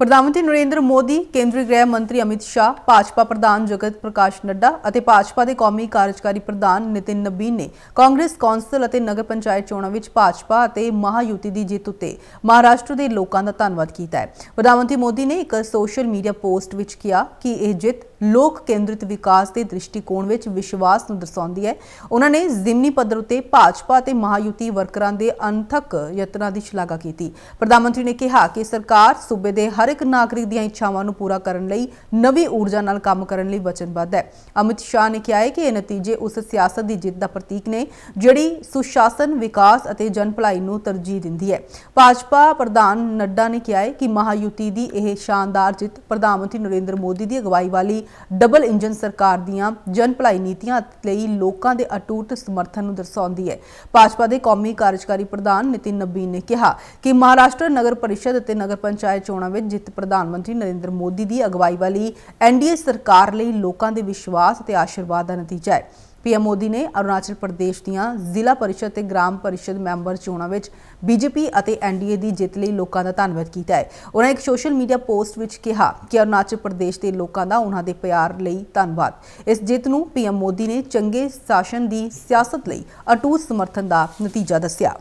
ਪ੍ਰਧਾਨ ਮੰਤਰੀ ਨਰਿੰਦਰ ਮੋਦੀ, ਕੇਂਦਰੀ ਗ੍ਰਹਿ ਮੰਤਰੀ ਅਮਿਤ ਸ਼ਾਹ, ਭਾਜਪਾ ਪ੍ਰਧਾਨ ਜਗਤ ਪ੍ਰਕਾਸ਼ ਨੱਡਾ ਅਤੇ ਭਾਜਪਾ ਦੇ ਕੌਮੀ ਕਾਰਜਕਾਰੀ ਪ੍ਰਧਾਨ ਨਿਤਿਨ ਨਬੀਨ ਨੇ ਕਾਂਗਰਸ ਕੌਂਸਲ ਅਤੇ ਨਗਰ ਪੰਚਾਇਤ ਚੋਣਾਂ ਵਿੱਚ ਭਾਜਪਾ ਅਤੇ ਮਹਾਯੁਤੀ ਦੀ ਜਿੱਤ ਉਤੇ ਮਹਾਰਾਸ਼ਟਰ ਦੇ ਲੋਕਾਂ ਦਾ ਧੰਨਵਾਦ ਕੀਤਾ ਹੈ। ਪ੍ਰਧਾਨ ਮੰਤਰੀ ਮੋਦੀ ਨੇ ਇੱਕ ਸੋਸ਼ਲ ਮੀਡੀਆ ਪੋਸਟ ਵਿੱਚ ਕਿਹਾ ਕਿ ਇਹ ਜਿੱਤ ਲੋਕ ਕੇਂਦਰਿਤ ਵਿਕਾਸ ਦੇ ਦ੍ਰਿਸ਼ਟੀਕੋਣ ਵਿੱਚ ਵਿਸ਼ਵਾਸ ਨੂੰ ਦਰਸਾਉਂਦੀ ਹੈ। ਉਹਨਾਂ ਨੇ ਜ਼ਿਮਨੀ ਪੱਧਰ ਉਤੇ ਭਾਜਪਾ ਅਤੇ ਮਹਾਯੁਤੀ ਵਰਕਰਾਂ ਦੇ ਅਨਥਕ ਯਤਨਾਂ ਦੀ ਸ਼ਲਾਘਾ ਕੀਤੀ। ਪ੍ਰਧਾਨ ਮੰਤਰੀ ਨੇ ਕਿਹਾ ਕਿ ਸਰਕਾਰ ਸੂਬੇ ਦੇ ਹਰ ਇੱਕ ਨਾਗਰਿਕ ਦੀਆਂ ਇੱਛਾਵਾਂ ਨੂੰ ਪੂਰਾ ਕਰਨ ਲਈ ਨਵੀਂ ਊਰਜਾ ਨਾਲ ਕੰਮ ਕਰਨ ਲਈ ਵਚਨਬੱਧ ਹੈ। ਅਮਿਤ ਸ਼ਾਹ ਨੇ ਕਿਹਾ ਹੈ ਕਿ ਇਹ ਨਤੀਜੇ ਉਸ ਸਿਆਸਤ ਦੀ ਜਿੱਤ ਦਾ ਪ੍ਰਤੀਕ ਨੇ, ਜਿਹੜੀ ਸੁਸ਼ਾਸਨ, ਵਿਕਾਸ ਅਤੇ ਜਨ ਭਲਾਈ ਨੂੰ ਤਰਜੀਹ ਦਿੰਦੀ ਹੈ। ਭਾਜਪਾ ਪ੍ਰਧਾਨ ਨੱਡਾ ਨੇ ਕਿਹਾ ਹੈ ਕਿ ਮਹਾਯੁਤੀ ਦੀ ਇਹ ਸ਼ਾਨਦਾਰ ਜਿੱਤ ਪ੍ਰਧਾਨ ਮੰਤਰੀ ਨਰਿੰਦਰ ਮੋਦੀ ਦੀ ਅਗਵਾਈ ਵਾਲੀ ਡਬਲ ਇੰਜਨ ਸਰਕਾਰ ਦੀਆਂ ਜਨ ਭਲਾਈ ਨੀਤੀਆਂ ਲਈ ਲੋਕਾਂ ਦੇ ਅਟੂਟ ਸਮਰਥਨ ਨੂੰ ਦਰਸਾਉਂਦੀ ਹੈ। ਭਾਜਪਾ ਦੇ ਕੌਮੀ ਕਾਰਜਕਾਰੀ ਪ੍ਰਧਾਨ ਨਿਤਿਨ ਨਬੀਨ ਨੇ ਕਿਹਾ ਕਿ ਮਹਾਰਾਸ਼ਟਰ ਨਗਰ ਪਰਿਸ਼ਦ ਅਤੇ ਨਗਰ ਪੰਚਾਇਤ ਚੋਣਾਂ ਵਿੱਚ ਜਿੱਤ ਪ੍ਰਧਾਨ ਮੰਤਰੀ ਨਰਿੰਦਰ ਮੋਦੀ ਦੀ ਅਗਵਾਈ ਵਾਲੀ ਐਨਡੀਏ ਸਰਕਾਰ ਲਈ ਲੋਕਾਂ ਦੇ ਵਿਸ਼ਵਾਸ ਅਤੇ ਆਸ਼ੀਰਵਾਦ ਦਾ ਨਤੀਜਾ ਹੈ। ਪੀਐਮ ਮੋਦੀ ਨੇ ਅਰੁਣਾਚਲ ਪ੍ਰਦੇਸ਼ ਦੀਆਂ ਜ਼ਿਲ੍ਹਾ ਪਰਿਸ਼ਦ ਤੇ ਗ੍ਰਾਮ ਪਰਿਸ਼ਦ ਮੈਂਬਰ ਚੋਣਾਂ ਵਿੱਚ ਬੀਜੇਪੀ ਅਤੇ ਐਨਡੀਏ ਦੀ ਜਿੱਤ ਲਈ ਲੋਕਾਂ ਦਾ ਧੰਨਵਾਦ ਕੀਤਾ ਹੈ। ਉਹਨਾਂ ਇੱਕ ਸੋਸ਼ਲ ਮੀਡੀਆ ਪੋਸਟ ਵਿੱਚ ਕਿਹਾ ਕਿ ਅਰੁਣਾਚਲ ਪ੍ਰਦੇਸ਼ ਦੇ ਲੋਕਾਂ ਦਾ ਉਹਨਾਂ ਦੇ ਪਿਆਰ ਲਈ ਧੰਨਵਾਦ। ਇਸ ਜਿੱਤ ਨੂੰ ਪੀਐਮ ਮੋਦੀ ਨੇ ਚੰਗੇ ਸ਼ਾਸਨ ਦੀ ਸਿਆਸਤ ਲਈ ਅਟੂਟ ਸਮਰਥਨ ਦਾ ਨਤੀਜਾ ਦੱਸਿਆ।